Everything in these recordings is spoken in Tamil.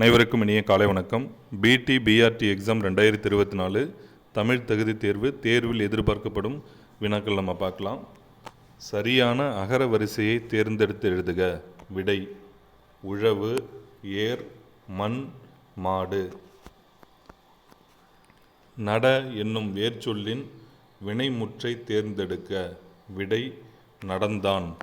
அனைவருக்கும் இனிய காலை வணக்கம். பிடி பிஆர்டி எக்ஸாம் ரெண்டாயிரத்தி இருபத்தி நாலு தமிழ் தகுதி தேர்வு தேர்வில் எதிர்பார்க்கப்படும் வினாக்கள் நம்ம பார்க்கலாம். சரியான அகர வரிசையை தேர்ந்தெடுத்து எழுதுக. விடை உழவு ஏர் மண் மாடு. நட என்னும் வேர்ச்சொல்லின் வினைமுற்றை தேர்ந்தெடுக்க. விடை நடந்தான்.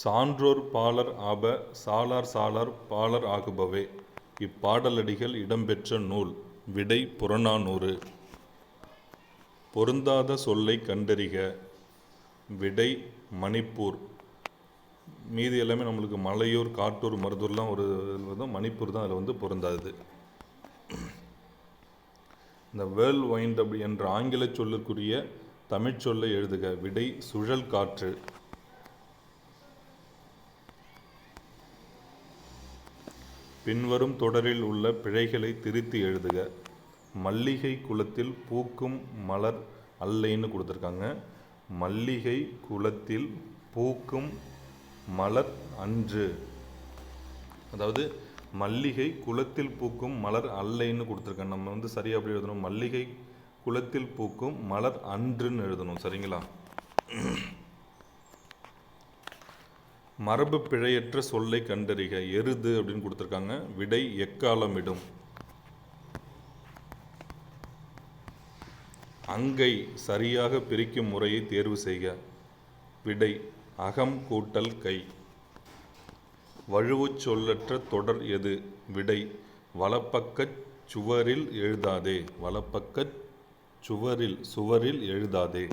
சான்றோர் பாலர் ஆப சாலார் சாலார் பாலர் ஆகுபவே. இப்பாடலடிகள் இடம்பெற்ற நூல் விடை புறநானூறு. பொருந்தாத சொல்லை கண்டறிக. விடை மணிப்பூர். மீதி எல்லாமே நம்மளுக்கு மலையூர் காட்டூர் மருதூர்லாம் ஒரு இதில் வந்து மணிப்பூர் தான் அதில் வந்து பொருந்தாது. இந்த வேர்ல் வைண்ட் அப்படி என்ற ஆங்கில சொல்லுக்குரிய தமிழ்ச்சொல்லை எழுதுக. விடை சுழல் காற்று. பின்வரும் தொடரில் உள்ள பிழைகளை திருத்தி எழுதுக. மல்லிகை குலத்தில் பூக்கும் மலர் அல்லைன்னு கொடுத்துருக்காங்க. மல்லிகை குலத்தில் பூக்கும் மலர் அன்று. அதாவது மல்லிகை குலத்தில் பூக்கும் மலர் அல்லைன்னு கொடுத்துருக்காங்க. நம்ம வந்து சரியாக அப்படி எழுதணும்? மல்லிகை குலத்தில் பூக்கும் மலர் அன்றுன்னு எழுதணும். சரிங்களா? மரபு பிழையற்ற சொல்லை கண்டறிக. எருது அப்படின்னு கொடுத்துருக்காங்க. விடை எக்காலமிடும். அங்கை சரியாக பிரிக்கும் முறையை தேர்வு செய்க. விடை அகம் கூட்டல் கை. வழுவுச் சொல்லற்ற தொடர் எது? விடை வலப்பக்கச் சுவரில் எழுதாதே. வலப்பக்கச் சுவரில் சுவரில் எழுதாதே.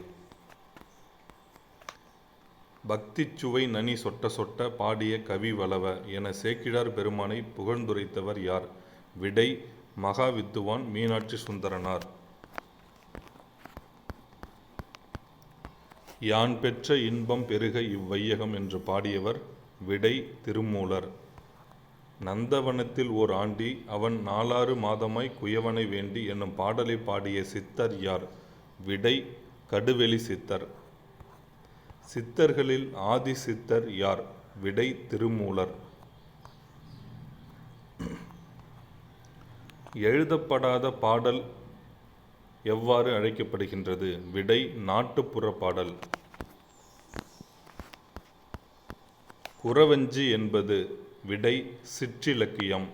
பக்திச்சுவை நனி சொட்ட சொட்ட பாடிய கவி வளவ என சேக்கிழார் பெருமானை புகழ்ந்துரைத்தவர் யார்? விடை மகா வித்துவான் மீனாட்சி சுந்தரனார். யான் பெற்ற இன்பம் பெருக இவ்வையகம் என்று பாடியவர் விடை திருமூலர். நந்தவனத்தில் ஓர் ஆண்டி அவன் நாலாறு மாதமாய் குயவனை வேண்டி என்னும் பாடலை பாடிய சித்தர் யார்? விடை கடுவெளி சித்தர். சித்தர்களில் ஆதி சித்தர் யார்? விடை திருமூலர். எழுதப்படாத பாடல் எவ்வாறு அழைக்கப்படுகின்றது? விடை நாட்டுப்புற பாடல். குறவஞ்சி என்பது விடை சிற்றிலக்கியம்.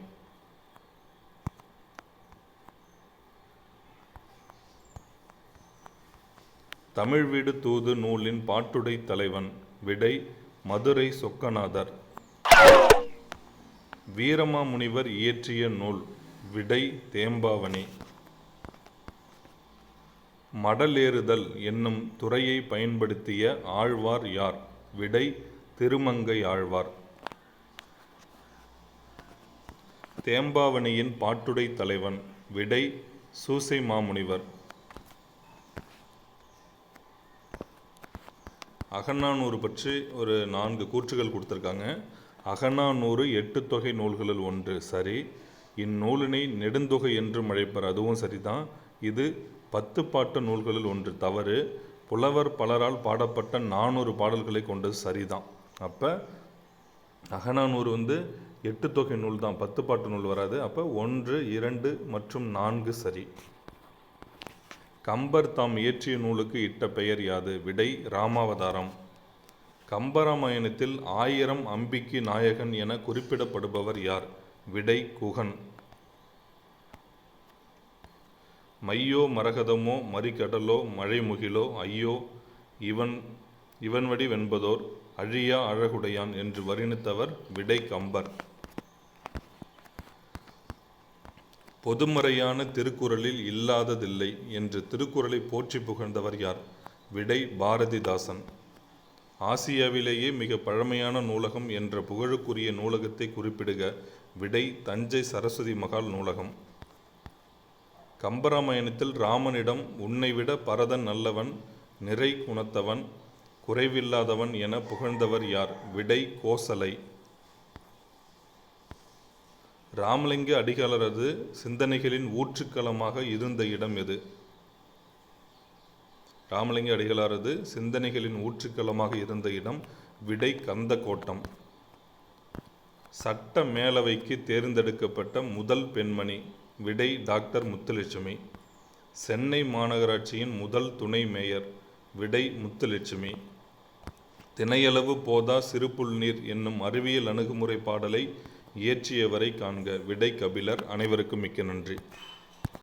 தமிழ் வீடு தூது நூலின் பாட்டுடை தலைவன் விடை மதுரை சொக்கநாதர். வீரமாமுனிவர் இயற்றிய நூல் விடை தேம்பாவணி. மடலேறுதல் என்னும் துறையை பயன்படுத்திய ஆழ்வார் யார்? விடை திருமங்கை ஆழ்வார். தேம்பாவணியின் பாட்டுடை தலைவன் விடை சூசை மாமுனிவர் அகநானூறு பற்றி ஒரு நான்கு கூற்றுகள் கொடுத்துருக்காங்க. அகநானூறு எட்டு தொகை நூல்களில் ஒன்று. சரி இந்நூலினை நெடுந்தொகை என்றும் அழைப்பர். அதுவும் சரிதான். இது பத்து பாட்டு நூல்களில் ஒன்று. தவறு. புலவர் பலரால் பாடப்பட்ட நானூறு பாடல்களை கொண்டது சரிதான். அப்போ அகநானூறு வந்து எட்டு தொகை நூல் தான் பத்து பாட்டு நூல் வராது. அப்போ ஒன்று இரண்டு மற்றும் நான்கு சரி. கம்பர் தாம் இயற்றிய நூலுக்கு இட்ட பெயர் யாது? விடை ராமாவதாரம். கம்பராமாயணத்தில் ஆயிரம் அம்பிக்கு நாயகன் என குறிப்பிடப்படுபவர் யார்? விடை குகன். மையோ மரகதமோ மறிகடலோ மழைமுகிலோ ஐயோ இவன் இவன்வடி வென்பதோர் அழியா அழகுடையான் என்று வர்ணித்தவர் விடை கம்பர். பொதுமறையான திருக்குறளில் இல்லாததில்லை என்று திருக்குறளை போற்றி புகழ்ந்தவர் யார்? விடை பாரதிதாசன். ஆசியாவிலேயே மிக பழமையான நூலகம் என்ற புகழுக்குரிய நூலகத்தை குறிப்பிடுக. விடை தஞ்சை சரஸ்வதி மகால் நூலகம். கம்பராமாயணத்தில் ராமனிடம் உன்னை விட பரதன் நல்லவன் நிறை குணத்தவன் குறைவில்லாதவன் என புகழ்ந்தவர் யார்? விடை கோசலை. ராமலிங்க அடிகளரது சிந்தனைகளின் ஊற்றுக்களமாக இருந்த இடம் எது? ராமலிங்க அடிகளாரது சிந்தனைகளின் ஊற்றுக்களமாக இருந்த இடம் விடை கந்தக்கோட்டம் சட்ட மேலவைக்கு தேர்ந்தெடுக்கப்பட்ட முதல் பெண்மணி விடை டாக்டர் முத்துலட்சுமி. சென்னை மாநகராட்சியின் முதல் துணை மேயர் விடை முத்துலட்சுமி. தினையளவு போதா சிறுபுல்நீர் என்னும் அறிவியல் அணுகுமுறை பாடலை இயற்றியவரை காண்க. விடை கபிலர் அனைவருக்கும் மிக்க நன்றி.